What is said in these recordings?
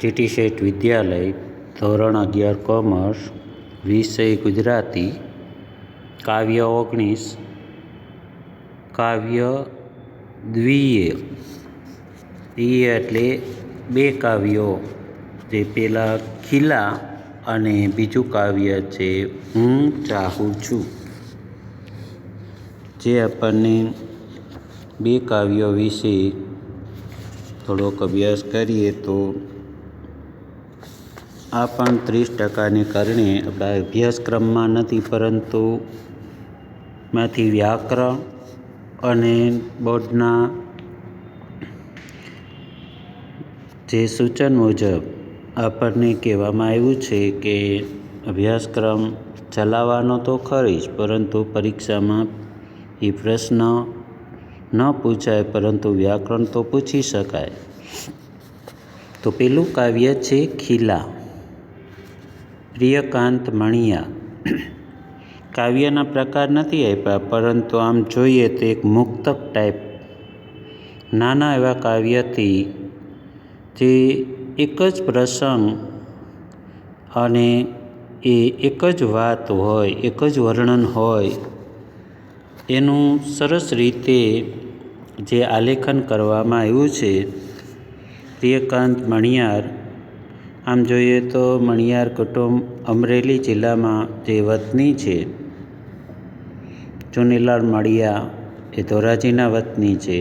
GT શેઠ વિદ્યાલય, ધોરણ અગિયાર commerce, વિષય ગુજરાતી, કાવ્ય ઓગણીસ, કાવ્ય દ્વિય દ્વિય એટલે બે કાવ્યો, જે પેલા ખીલા અને બીજું કાવ્ય છે, હું ચાહું છું. જે આપણને બે કાવ્યો વિશે થોડોક અભ્યાસ કરીએ તો આ પણ ત્રીસ ટકાને કારણે આપણા અભ્યાસક્રમમાં નથી, પરંતુ માંથી વ્યાકરણ અને બોર્ડના જે સૂચન મુજબ આપણને કહેવામાં આવ્યું છે કે અભ્યાસક્રમ ચલાવવાનો તો ખરી જ, પરંતુ પરીક્ષામાં એ પ્રશ્ન ન પૂછાય, પરંતુ વ્યાકરણ તો પૂછી શકાય. તો પેલું કાવ્ય છે ખીલા. પ્રિયકાંત મણિયા. કાવ્યના પ્રકાર નથી આપ્યા, પરંતુ આમ જોઈએ તો એક મુક્તક ટાઈપ નાના એવા કાવ્યથી જે એક જ પ્રસંગ અને એ એક જ વાત હોય, એક જ વર્ણન હોય, એનું સરસ રીતે જે આલેખન કરવામાં આવ્યું છે, પ્રિયકાંત મણિયાર આમ જોઈએ તો મણિયાર કુટુંબ અમરેલી જિલ્લામાં જે વતની છે, ચુનીલાલ મણિયા એ ધોરાજીના વતની છે.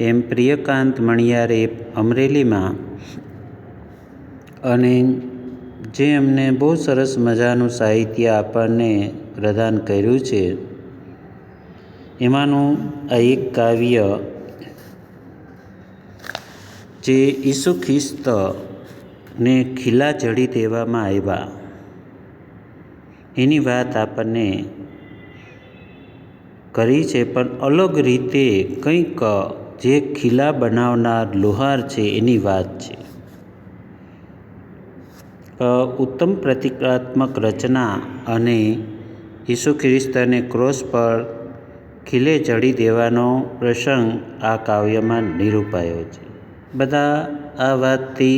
એમ પ્રિયકાંત મણિયાર અમરેલીમાં અને જે એમને બહુ સરસ મજાનું સાહિત્ય આપણને પ્રદાન કર્યું છે, એમાંનું આ એક કાવ્ય જે ઈસુ ખ્રિસ્તને ખીલા જડી દેવામાં આવ્યા. એની વાત આપણને કરી છે, પણ અલગ રીતે કંઈક જે ખીલા બનાવનાર લુહાર છે એની વાત છે. ઉત્તમ પ્રતિકાત્મક રચના અને ઈસુ ખ્રિસ્તને ક્રોસ પર ખીલે ચડી દેવાનો પ્રસંગ આ કાવ્યમાં નિરૂપાયો છે. બધા આ વાતથી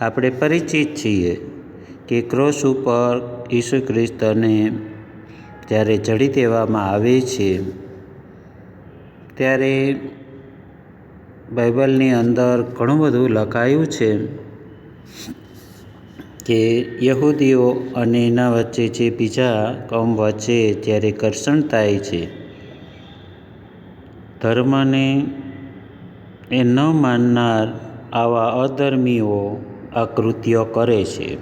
આપણે પરિચિત છીએ કે ક્રોસ ઉપર ઈસુ ખ્રિસ્તને જ્યારે ચડી દેવામાં આવે છે, ત્યારે બાઇબલની અંદર ઘણું બધું લખાયું છે કે યહૂદીઓ અને એના વચ્ચે જે બીજા કોમ વચ્ચે જ્યારે ઘર્ષણ થાય છે, ધર્મને એ ન માનનાર આવા અધર્મીઓ કૃત્યો કરે છે.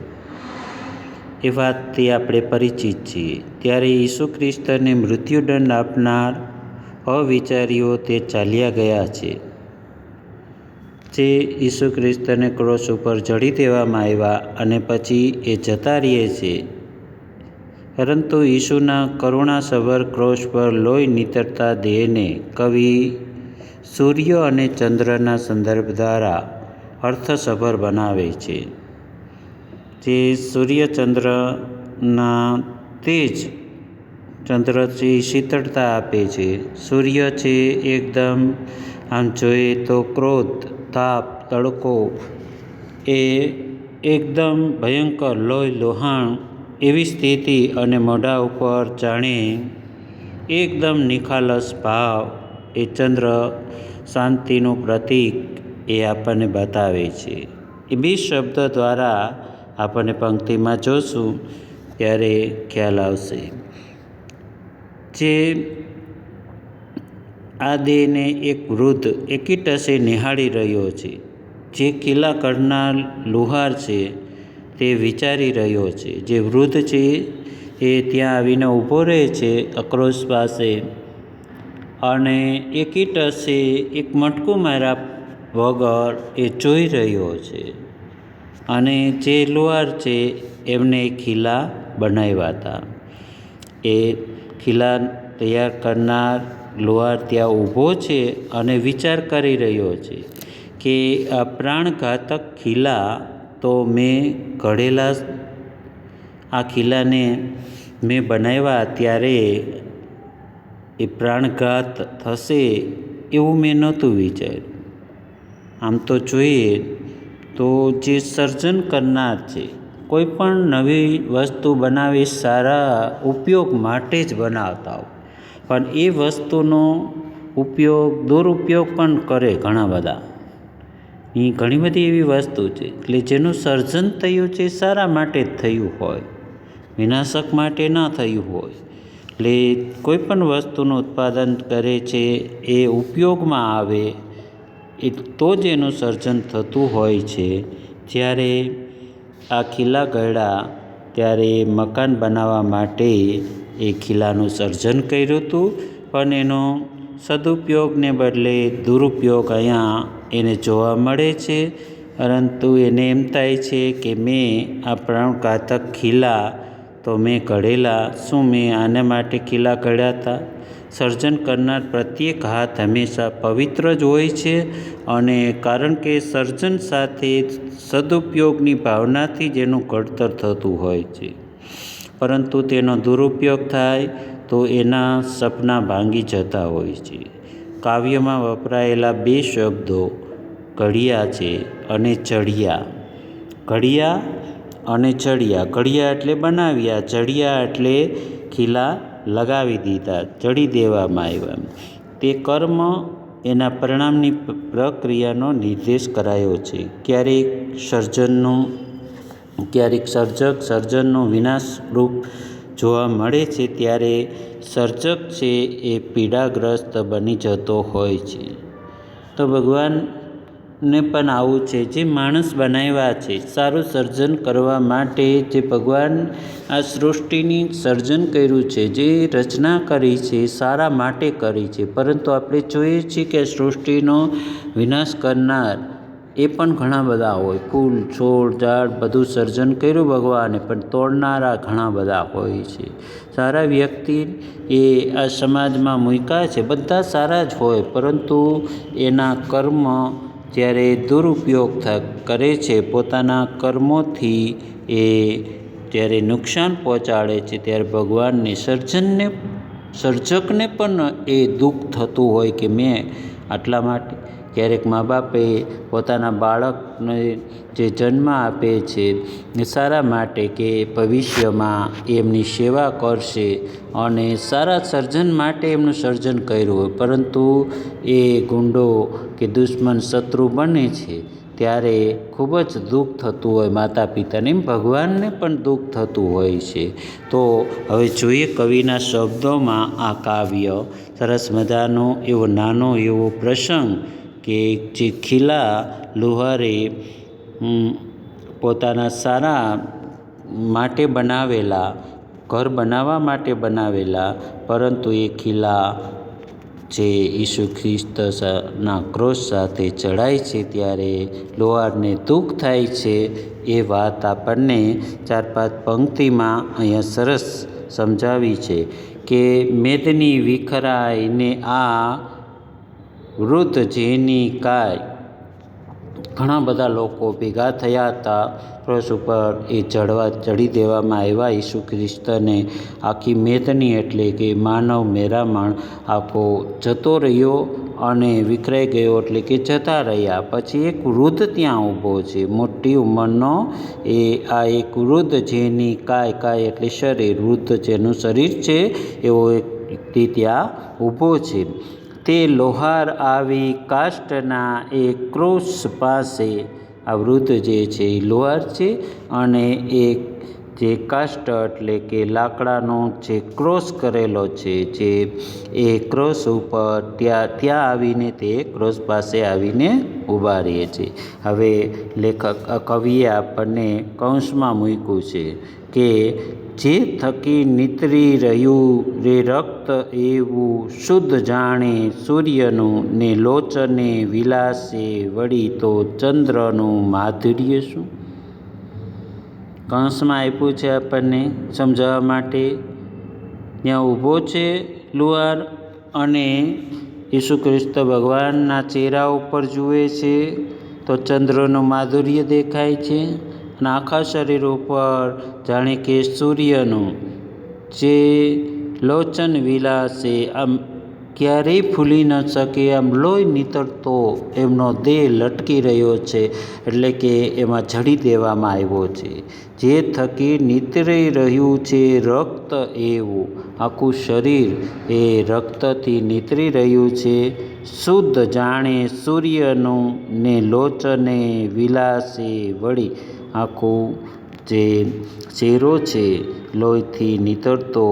એ વાતથી આપણે પરિચિત છીએ. ત્યારે ઈસુ ખ્રિસ્તને મૃત્યુદંડ આપનાર અવિચારીઓ તે ચાલ્યા ગયા છે. જે ઈસુ ખ્રિસ્તને ક્રોસ ઉપર ચડી દેવામાં આવ્યા અને પછી એ જતા રહીએ છે. પરંતુ ઈસુના કરુણાસભર ક્રોસ પર લોહી નીતરતા દેહને કવિ સૂર્ય અને ચંદ્રના સંદર્ભ દ્વારા અર્થસભર બનાવે છે. જે સૂર્યચંદ્રના તેજ ચંદ્રથી શીતળતા આપે છે. સૂર્ય છે એકદમ, આમ જોઈએ તો ક્રોધ, તાપ, તડકો, એ એકદમ ભયંકર લોહી, લોહાણ એવી સ્થિતિ અને મોઢા ઉપર જાણે એકદમ નિખાલસ ભાવ એ ચંદ્ર શાંતિનું પ્રતીક એ આપણને બતાવે છે. એ બે શબ્દ દ્વારા આપણને પંક્તિમાં જોશું, ત્યારે ખ્યાલ આવશે. જે આ દેહને એક વૃદ્ધ એકીટસે નિહાળી રહ્યો છે, જે કિલ્લા કરનાર લુહાર છે, તે વિચારી રહ્યો છે. જે વૃદ્ધ છે, એ ત્યાં આવીને ઊભો રહે છે, અક્રોશ પાસે. અને એકીટસે એક મટકું માર્યા વગર એ જોઈ રહ્યો છે અને જે લુહાર છે એમને ખીલા બનાવ્યા હતા. એ ખીલા તૈયાર કરનાર લુહાર ત્યાં ઊભો છે અને વિચાર કરી રહ્યો છે કે આ પ્રાણઘાતક ખીલા તો મેં ઘડેલા આ ખીલાને મેં બનાવ્યા ત્યારે એ પ્રાણઘાત થશે એવું મેં નહોતું વિચાર્યું. આમ તો જોઈએ તો જે સર્જન કરનાર છે કોઈ પણ નવી વસ્તુ બનાવી સારા ઉપયોગ માટે જ બનાવતા હોય. પણ એ વસ્તુનો ઉપયોગ, દુરુપયોગ પણ કરે ઘણા બધા. એ ઘણી બધી એવી વસ્તુ છે, એટલે જેનું સર્જન થયું છે સારા માટે જ થયું હોય. વિનાશક માટે ના થયું હોય. એટલે કોઈ પણ વસ્તુનું ઉત્પાદન કરે છે, એ ઉપયોગમાં આવે એ તો જ એનું સર્જન થતું હોય છે. જ્યારે આ ખીલા ગળ્યા ત્યારે મકાન બનાવવા માટે એ ખીલાનું સર્જન કર્યું હતું પણ એનો સદુપયોગને બદલે દુરુપયોગ અહીંયા એને જોવા મળે છે. પરંતુ એને એમ થાય છે કે મેં આ પ્રાણઘાતક ખીલા તો મેં ઘડેલા, શું મેં આને માટે ખીલા ઘડ્યા હતા? સર્જન કરનાર પ્રત્યેક હાથ હંમેશા પવિત્ર જ હોય છે અને કારણ કે સર્જન સાથે સદુપયોગની ભાવનાથી જ એનું ઘડતર થતું હોય છે. પરંતુ તેનો દુરુપયોગ થાય તો એના સપના ભાંગી જતા હોય છે. કાવ્યમાં વપરાયેલા બે શબ્દો ઘડિયા છે અને ચડિયા. ઘડિયા અને ચડિયા. ઘડિયા એટલે બનાવ્યા, ચડિયા એટલે ખીલા લગાવી દીધા, ચડી દેવામાં આવ્યા તે કર્મ એના પરિણામની પ્રક્રિયાનો નિર્દેશ કરાયો છે. ક્યારેક સર્જનનો, ક્યારેક સર્જક, સર્જનનો વિનાશ રૂપ જોવા મળે છે ત્યારે સર્જક છે એ પીડાગ્રસ્ત બની જતો હોય છે. તો ભગવાનને પણ આવું છે જે માણસ બનાવ્યા છે. સારું સર્જન કરવા માટે જે ભગવાન આ સૃષ્ટિની સર્જન કર્યું છે, જે રચના કરી છે, સારા માટે કરી છે. પરંતુ આપણે જોઈએ છીએ કે સૃષ્ટિનો વિનાશ કરનાર એ પણ ઘણા બધા હોય. ફૂલ, છોડ, ઝાડ બધું સર્જન કર્યું ભગવાને, પણ તોડનારા ઘણા બધા હોય છે. સારા વ્યક્તિ એ આ સમાજમાં મૂક્યા છે. બધા સારા જ હોય, પરંતુ એના કર્મ જ્યારે દુરુપયોગ કરે છે પોતાના કર્મોથી એ જ્યારે નુકસાન પહોંચાડે છે ત્યારે ભગવાનને સર્જનને, સર્જકને પણ એ દુઃખ થતું હોય કે મેં આટલા માટે ક્યારેક મા બાપે પોતાના બાળકને જે જન્મ આપે છે સારા માટે કે ભવિષ્યમાં એમની સેવા કરશે અને સારા સર્જન માટે એમનું સર્જન કર્યું હોય. પરંતુ એ ગુંડો કે દુશ્મન શત્રુ બને છે ત્યારે ખૂબ જ દુઃખ થતું હોય માતા પિતાને એમ ભગવાનને પણ દુઃખ થતું હોય છે. તો હવે જોઈએ કવિના શબ્દોમાં આ કાવ્ય. સરસ મજાનો એવો નાનો એવો પ્રસંગ કે જે ખીલા લુહારે પોતાના સારા માટે બનાવેલા, ઘર બનાવવા માટે બનાવેલા, પરંતુ એ ખીલા જે ઈસુ ખ્રિસ્તના ક્રોસ સાથે ચડાય છે ત્યારે લોહારને દુઃખ થાય છે, એ વાત આપણને ચાર પાંચ પંક્તિમાં અહીંયા સરસ સમજાવી છે કે મેદની વિખરાઈને આ વૃદ્ધ જેની કાય ઘણા બધા લોકો ભેગા થયા હતા, ક્રોસ ઉપર એ ચડવા, ચડી દેવામાં આવ્યા. ઈસુ ખ્રિસ્તને આખી મેદની એટલે કે માનવ મેરામણ આખો જતો રહ્યો અને વિખરાઈ ગયો એટલે કે જતા રહ્યા. પછી એક વૃદ્ધ ત્યાં ઊભો છે. મોટી ઉંમરનો એ આ એક વૃદ્ધ જેની કાય કાય એટલે શરીર. વૃદ્ધ જેનું શરીર છે એવો એક વ્યક્તિ ત્યાં ઊભો છે. તે લોહાર આવી કાષ્ટના એ ક્રોસ પાસે આ વૃદ્ધ જે છે એ લોહાર છે અને એક જે કાષ્ટ એટલે કે લાકડાનો જે ક્રોસ કરેલો છે, જે એ ક્રોસ ઉપર ત્યાં ત્યાં આવીને તે ક્રોસ પાસે આવીને ઊભા રહે છે. હવે લેખક કવિએ આપણને કૌંસમાં મૂક્યું છે કે જે થકી નીતરી રહ્યું રે રક્ત એવું શુદ્ધ જાણે સૂર્યનું ને લોચને વિલાસે વળી તો ચંદ્રનું માધુર્ય શું? કંસમાં આપ્યું છે આપણને સમજાવવા માટે. ત્યાં ઊભો છે લુહાર અને ઈસુ ખ્રિસ્ત ભગવાનના ચહેરા ઉપર જુએ છે તો ચંદ્રનું માધુર્ય દેખાય છે અને આખા શરીર ઉપર જાણે કે સૂર્યનું જે લોચન વિલાસે આમ ક્યારેય ફૂલી ન શકે, આમ લોહી નીતરતો એમનો દેહ લટકી રહ્યો છે, એટલે કે એમાં જડી દેવામાં આવ્યો છે. જે થકી નીતરી રહ્યું છે રક્ત એવું. આખું શરીર એ રક્તથી નીતરી રહ્યું છે. શુદ્ધ જાણે સૂર્યનું ને લોચને વિલાસે વળી આખું જે ચહેરો છે લોહીથી નીતરતો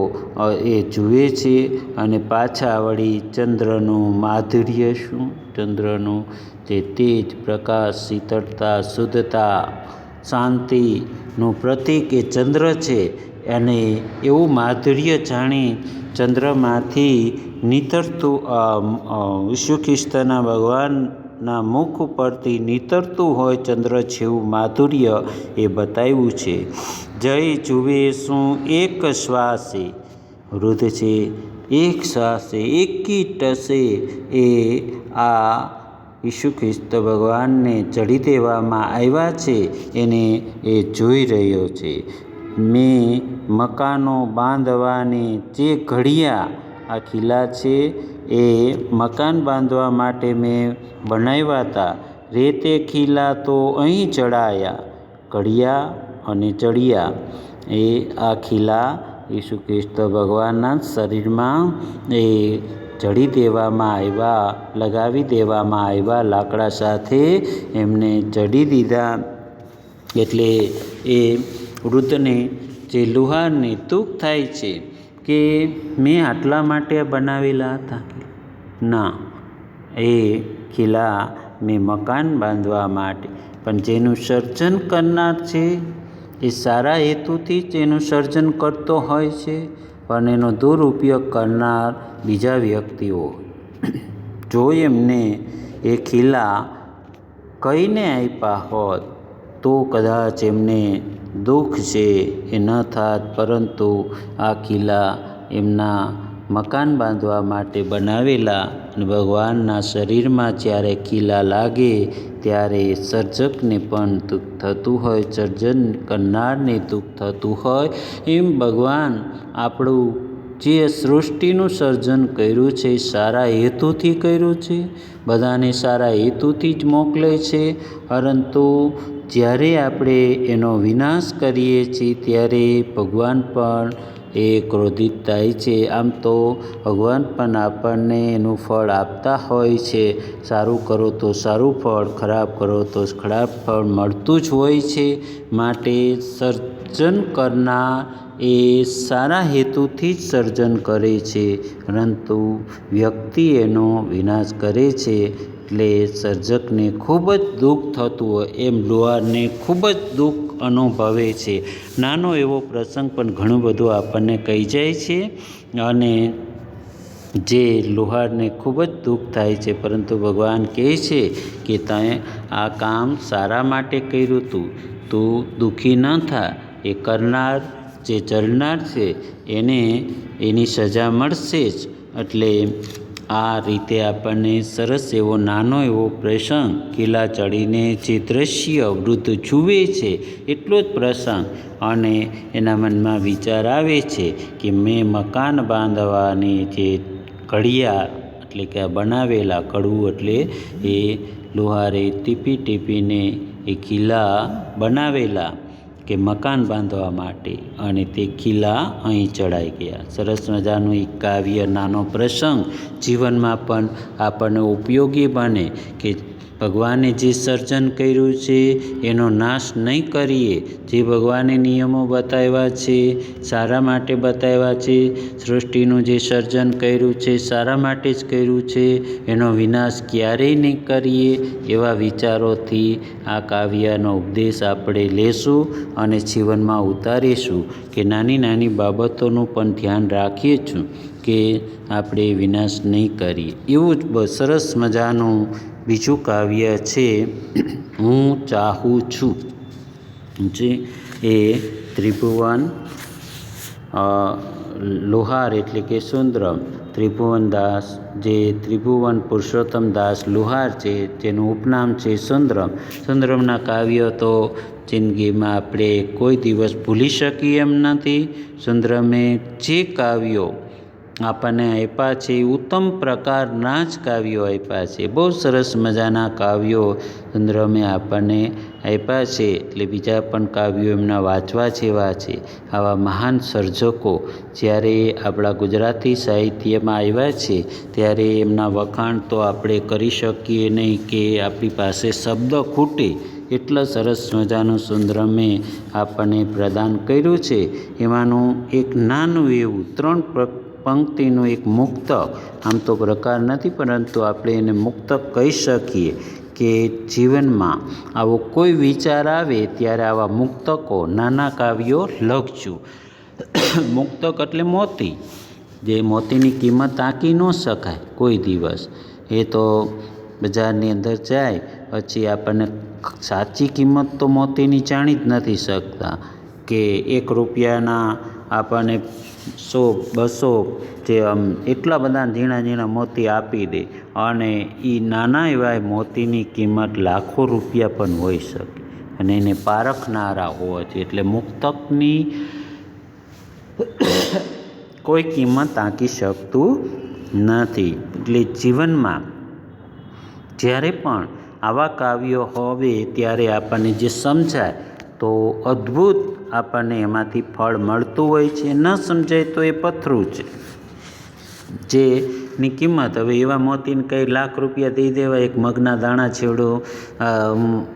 એ જુએ છે અને પાછા વળી ચંદ્રનું માધુર્ય શું? ચંદ્રનું જે તેજ પ્રકાશ શીતળતા શુદ્ધતા શાંતિનું પ્રતીક એ ચંદ્ર છે અને એવું માધુર્ય જાણી ચંદ્રમાંથી નીતરતું અ, ખ્રિસ્તના વિષ્ણુ ભગવાનના મુખ ઉપરથી નીતરતું હોય ચંદ્ર જેવું માધુર્ય એ બતાવ્યું છે. જય જુએ શું એક શ્વાસે, વૃદ્ધ છે, એક શ્વાસે, એકી ટસે, એ આ ઈસુ ખ્રિસ્ત ભગવાનને ચડી દેવામાં આવ્યા છે, એને એ જોઈ રહ્યો છે. મેં મકાનો બાંધવાની જે ઘડિયા આ કિલ્લા છે. એ મકાન બાંધવા માટે મેં બનાવ્યા હતા. રેતે ખીલા તો અહીં ચડાયા. કડિયા અને ચડિયા. એ આ ખીલા ઈસુ ખ્રિસ્ત ભગવાનના શરીરમાં એ જડી દેવામાં આવ્યા, લગાવી દેવામાં આવ્યા, લાકડા સાથે એમને જડી દીધા. એટલે એ વૃદ્ધને જે લુહારની દુઃખ થાય છે કે મેં આટલા માટે બનાવેલા હતા? ના, એ કિલ્લા મેં મકાન બાંધવા માટે. પણ જેનું સર્જન કરનાર છે, એ સારા હેતુથી જ એનું સર્જન કરતો હોય છે, પણ એનો દુરુપયોગ કરનાર બીજા વ્યક્તિઓ. જો એમને એ ખીલા કહીને આપ્યા હોત, તો કદાચ એમને દુઃખ છે એ ન થાત, પરંતુ આ કિલ્લા એમના મકાન બાંધવા માટે બનાવેલા અને ભગવાનના શરીરમાં જ્યારે કિલ્લા લાગે, ત્યારે સર્જકને પણ દુઃખ થતું હોય, સર્જન કરનારને દુઃખ થતું હોય, એમ ભગવાન આપણું જે સૃષ્ટિનું સર્જન કર્યું છે, સારા હેતુથી કર્યું છે, બધાને સારા હેતુથી જ મોકલે છે, પરંતુ જ્યારે આપણે એનો વિનાશ કરીએ છીએ, ત્યારે ભગવાન પણ એ ક્રોધિત થાય છે. આમ તો ભગવાન પણ આપણને એનું ફળ આપતા હોય છે. સારું કરો તો સારું ફળ, ખરાબ કરો તો ખરાબ ફળ મળતું જ હોય છે. માટે સર્જન કરનાર એ સારા હેતુથી જ સર્જન કરે છે. પરંતુ વ્યક્તિ એનો વિનાશ કરે છે. એટલે સર્જકને ખૂબ જ દુઃખ થતું હોય એમ લુહારને ખૂબ જ દુઃખ અનુભવે છે. નાનો એવો પ્રસંગ પણ ઘણું બધું આપણને કહી જાય છે અને જે લુહારને ખૂબ જ દુઃખ થાય છે, પરંતુ ભગવાન કહે છે કે તમે આ કામ સારા માટે કર્યું હતું તું દુઃખી ન થા. એ કરનાર જે ચરનાર છે, એને એની સજા મળશે જ. એટલે આ રીતે આપણને સરસ એવો નાનો એવો પ્રસંગ, કિલ્લા ચડીને જે દ્રશ્ય વૃદ્ધ જુએ છે, એટલો જ પ્રસંગ અને એના મનમાં વિચાર આવે છે કે મેં મકાન બાંધવાની જે કડિયા એટલે કે બનાવેલા કડવું એટલે એ લુહારે ટીપી ટીપીને એ કિલ્લા બનાવેલા કે મકાન બાંધવા માટે. અને તે કિલ્લા અહીં ચડાઈ ગયા. સરસ મજાનું એક કાવ્ય, નાનો પ્રસંગ જીવનમાં પણ આપણને ઉપયોગી બને કે ભગવાને જે સર્જન કર્યું છે, એનો નાશ નહીં કરીએ. જે ભગવાને નિયમો બતાવ્યા છે, સારા માટે બતાવ્યા છે, સૃષ્ટિનું જે સર્જન કર્યું છે, સારા માટે જ કર્યું છે, એનો વિનાશ ક્યારેય નહીં કરીએ, એવા વિચારોથી આ કાવ્યનો ઉપદેશ આપણે લેશું અને જીવનમાં ઉતારીશું કે નાની નાની બાબતોનું પણ ધ્યાન રાખીએ છું કે આપણે વિનાશ નહીં કરીએ. એવું જ સરસ મજાનું બીજું કાવ્ય છે, હું ચાહું છું, જે એ ત્રિભુવન લોહાર એટલે કે સુંદરમ ત્રિભુવનદાસ જે ત્રિભુવન પુરુષોત્તમ દાસ લુહાર છે તેનું ઉપનામ છે સુંદરમ સુંદરમના કાવ્યો તો જિંદગીમાં આપણે કોઈ દિવસ ભૂલી શકીએ એમ નથી. સુંદરમે જે કાવ્યો આપણને આપ્યા છે ઉત્તમ પ્રકારના જ કાવ્યો આપ્યા છે. બહુ સરસ મજાના કાવ્યો સુંદરમે આપણને આપ્યા છે, એટલે બીજા પણ કાવ્યો એમના વાંચવા જેવા છે. આવા મહાન સર્જકો જ્યારે આપણા ગુજરાતી સાહિત્યમાં આવ્યા છે, ત્યારે એમના વખાણ તો આપણે કરી શકીએ નહીં કે આપણી પાસે શબ્દ ખૂટે. એટલા સરસ મજાનું સુંદરમે આપણને પ્રદાન કર્યું છે. એમાંનું એક નાનું એવું ત્રણ પંક્તિનું એક મુક્તક. આમ તો પ્રકાર નથી, પરંતુ આપણે એને મુક્તક કહી શકીએ કે જીવનમાં આવો કોઈ વિચાર આવે ત્યારે આવા મુક્તકો નાના કાવ્યો લખજો. મુક્તક એટલે મોતી. જે મોતીની કિંમત આંકી ન શકાય કોઈ દિવસ. એ તો બજારની અંદર જાય, પછી આપણને સાચી કિંમત તો મોતીની જાણી જ નથી શકતા કે એક રૂપિયાના આપણને સો બસો જે આમ એટલા બધા ઝીણા ઝીણા મોતી આપી દે અને એ નાના એવા મોતીની કિંમત લાખો રૂપિયા પણ હોઈ શકે. અને એને પારખનારા હોવા જોઈએ. એટલે મુક્તકની કોઈ કિંમત આંકી શકતું નથી. એટલે જીવનમાં જ્યારે પણ આવા કાવ્યો હવે ત્યારે આપણને જે સમજાય તો અદ્ભુત આપણને એમાંથી ફળ મળતું હોય છે, ન સમજાય તો એ પથરું છે. જેની કિંમત હવે એવા મોતીને કંઈ લાખ રૂપિયા દઈ દેવા, એક મગના દાણા છેડો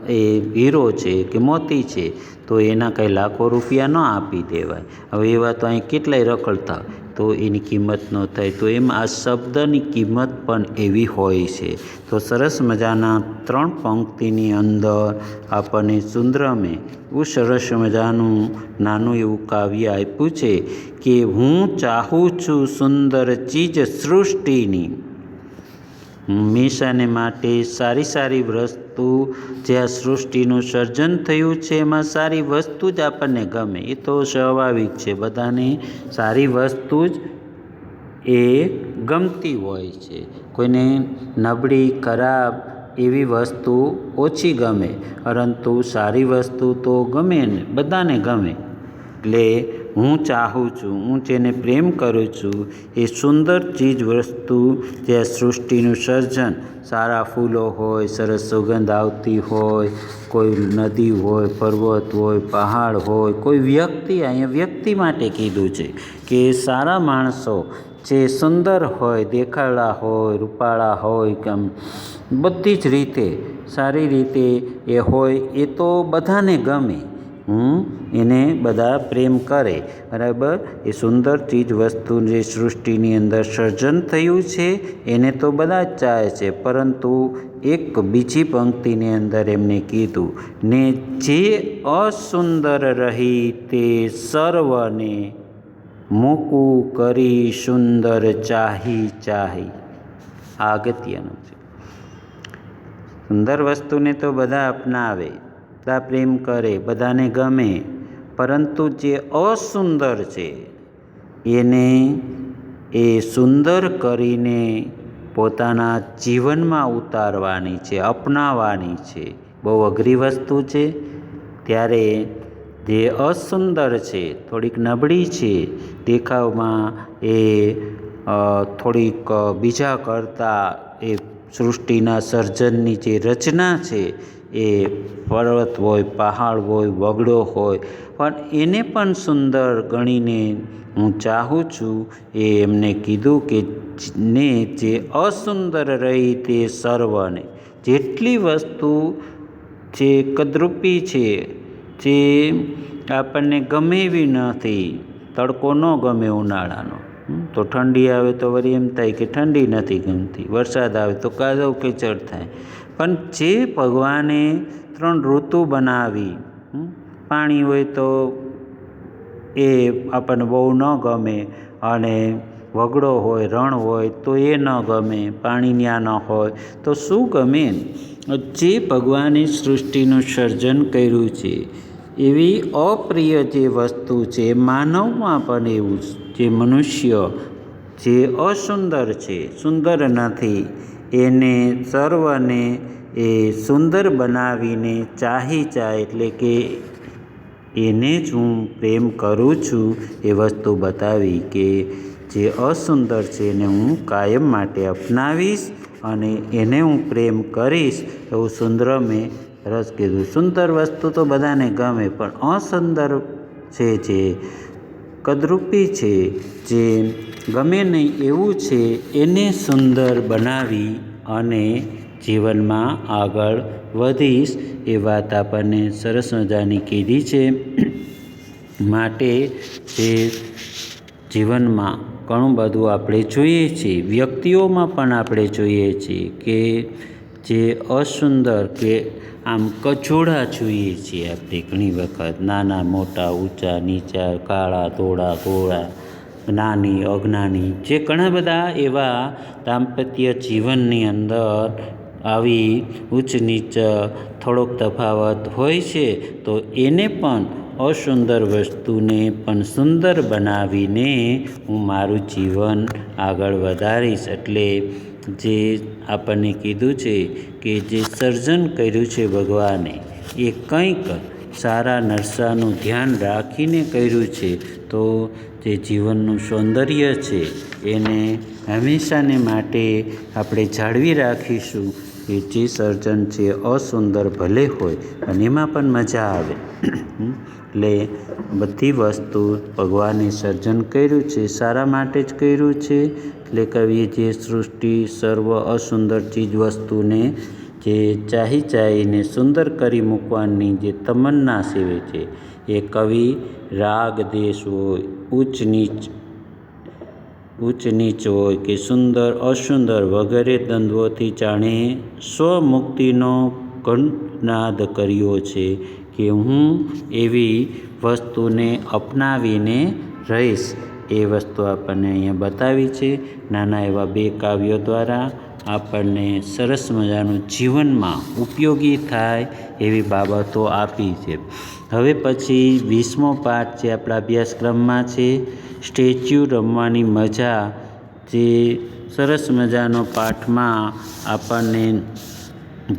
એ હીરો છે કે મોતી છે, તો એના કંઈ લાખો રૂપિયા ન આપી દેવાય. હવે એવા તો અહીં કેટલાય રખડતા તો એની કિંમત ન થાય. તો એમ આ શબ્દની કિંમત પણ એવી હોય છે. તો સરસ મજાના ત્રણ પંક્તિની અંદર આપણને સુંદરમે એવું સરસ મજાનું નાનું એવું કાવ્ય આપ્યું છે કે હું ચાહું છું સુંદર ચીજ સૃષ્ટિની. હંમેશાને માટે સારી સારી વસ્તુ જે આ સૃષ્ટિનું સર્જન થયું છે, એમાં સારી વસ્તુ જ આપણને ગમે. એ તો સ્વાભાવિક છે. બધાને સારી વસ્તુ જ એ ગમતી હોય છે. કોઈને નબળી, ખરાબ એવી વસ્તુ ઓછી ગમે, પરંતુ સારી વસ્તુ તો ગમે ને, બધાને ગમે. એટલે હું ચાહું છું, હું જેને પ્રેમ કરું છું, એ સુંદર ચીજ વસ્તુ જે સૃષ્ટિનું સર્જન, સારા ફૂલો હોય, સરસ સુગંધ આવતી હોય, કોઈ નદી હોય, પર્વત હોય, પહાડ હોય, કોઈ વ્યક્તિ અહીંયા વ્યક્તિ માટે કીધું છે કે સારા માણસો જે સુંદર હોય, દેખાડા હોય, રૂપાળા હોય કેમ બધી જ રીતે, સારી રીતે એ હોય, એ તો બધાને ગમે. હું એને બધા પ્રેમ કરે. બરાબર? એ સુંદર ચીજ વસ્તુ જે સૃષ્ટિની અંદર સર્જન થયું છે. એને તો બધા જ ચાહે છે. પરંતુ એક બીજી પંક્તિની અંદર એમને કીધું, ને જે અસુંદર રહી તે સર્વને મૂકું કરી સુંદર ચાહી ચાહી. આ અગત્યનું છે. સુંદર વસ્તુને તો બધા અપનાવે, બધા પ્રેમ કરે, બધાને ગમે. પરંતુ જે અસુંદર છે, એને એ સુંદર કરીને પોતાના જીવનમાં ઉતારવાની છે, અપનાવવાની છે. બહુ અઘરી વસ્તુ છે. ત્યારે જે અસુંદર છે, થોડીક નબળી છે, દેખાવમાં એ થોડીક બીજા કરતાં એ સૃષ્ટિના સર્જનની જે રચના છે એ પર્વત હોય, પહાડ હોય વગડો હોય, પણ એને પણ સુંદર ગણીને હું ચાહું છું એ એમને કીધું કે ને જે અસુંદર રહી તે સર્વને. જેટલી વસ્તુ જે કદરૂપી છે, જે આપણને ગમે એવી નથી, તડકો ન ગમે ઉનાળાનો. તો ઠંડી આવે તો વળી એમ થાય કે ઠંડી નથી ગમતી, વરસાદ આવે તો કાદવ કીચડ થાય. પણ જે ભગવાને ત્રણ ઋતુ બનાવી પાણી હોય તો એ આપણને બહુ ન ગમે અને વગડો હોય, રણ હોય તો એ ન ગમે, પાણી ત્યાં ન હોય, તો શું ગમે? જે ભગવાને સૃષ્ટિનું સર્જન કર્યું છે, એવી અપ્રિય જે વસ્તુ છે, માનવમાં પણ એવું જે મનુષ્ય, જે અસુંદર છે, સુંદર નથી એને સર્વને એ સુંદર બનાવીને ચાહી ચા એટલે કે એને જ હું પ્રેમ કરું છું એ વસ્તુ બતાવી કે જે અસુંદર છે એને હું કાયમ માટે અપનાવીશ અને એને હું પ્રેમ કરીશ એવું સુંદરમે રસ કીધું. સુંદર વસ્તુ તો બધાને ગમે, પણ અસુંદર છે જે કદરૂપી છે, જે ગમે નહીં એવું છે, એને સુંદર બનાવી અને જીવનમાં આગળ વધીશ, એ વાત આપણને સરસ મજાની કીધી છે. માટે જે જીવનમાં ઘણું બધું આપણે જોઈએ છીએ, વ્યક્તિઓમાં પણ આપણે જોઈએ છીએ કે જે અસુંદર કે આમ કચોડા જોઈએ છીએ આપણે ઘણી વખત. નાના, મોટા, ઊંચા, નીચા, કાળા, ધોળા ગોળા જ્ઞાની, અજ્ઞાની, જે ઘણા બધા એવા દાંપત્ય જીવનની અંદર આવી ઉચ્ચ નીચ થોડોક તફાવત હોય છે, તો એને પણ અસુંદર વસ્તુને પણ સુંદર બનાવીને હું મારું જીવન આગળ વધારીશ. એટલે જે આપણને કીધું છે કે જે સર્જન કર્યું છે ભગવાને, એ કંઈક સારા નરસાનું ધ્યાન રાખીને કર્યું છે, તો જે જીવનનું સૌંદર્ય છે, એને હંમેશાને માટે આપણે જાળવી રાખીશું. કે જે સર્જન છે અસુંદર ભલે હોય અને એમાં પણ મજા આવે. એટલે બધી વસ્તુ ભગવાને સર્જન કર્યું છે, સારા માટે જ કર્યું છે. એટલે કવિએ જે સૃષ્ટિ, સર્વ અસુંદર ચીજ વસ્તુને જે ચાહી ચાહીને સુંદર કરી મૂકવાની જે તમન્ના સેવે છે એ કવિ રાગ દેશ હોય, ઉચ્ચ નીચ ઉચ્ચ નીચ હોય કે સુંદર, અસુંદર વગેરે દ્વંદ્વોથી જાણે સ્વમુક્તિનો કંઠનાદ કર્યો છે કે હું એવી વસ્તુને અપનાવીને રહીશ. એ વસ્તુ આપણને અહીંયા બતાવી છે. નાના એવા બે કાવ્યો દ્વારા આપણને સરસ મજાનું જીવનમાં ઉપયોગી થાય એવી બાબતો આપી છે. હવે પછી વીસમો પાઠ જે આપણા અભ્યાસક્રમમાં છે, સ્ટેચ્યુ રમવાની મજા જે સરસ મજાનો પાઠમાં આપણને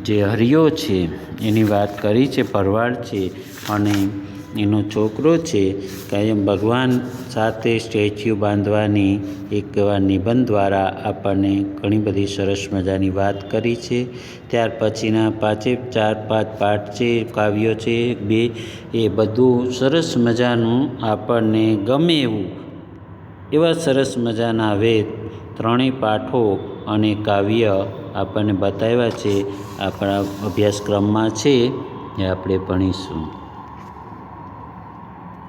જે હરિયો છે એની વાત કરી છે, ભરવાડ છે અને એનો છોકરો છે, કાયમ ભગવાન સાથે સ્ટેચ્યુ બાંધવાની એક એવા નિબંધ દ્વારા આપણને ઘણી બધી સરસ મજાની વાત કરી છે. ત્યાર પછીના પાંચે, ચાર, પાંચ પાઠ છે કાવ્યો છે, બે, એ બધું સરસ મજાનું આપણને ગમે એવું, એવા સરસ મજાના વેદ ત્રણેય પાઠો અને કાવ્ય આપણને બતાવ્યા છે. આપણા અભ્યાસક્રમમાં છે, એ આપણે ભણીશું.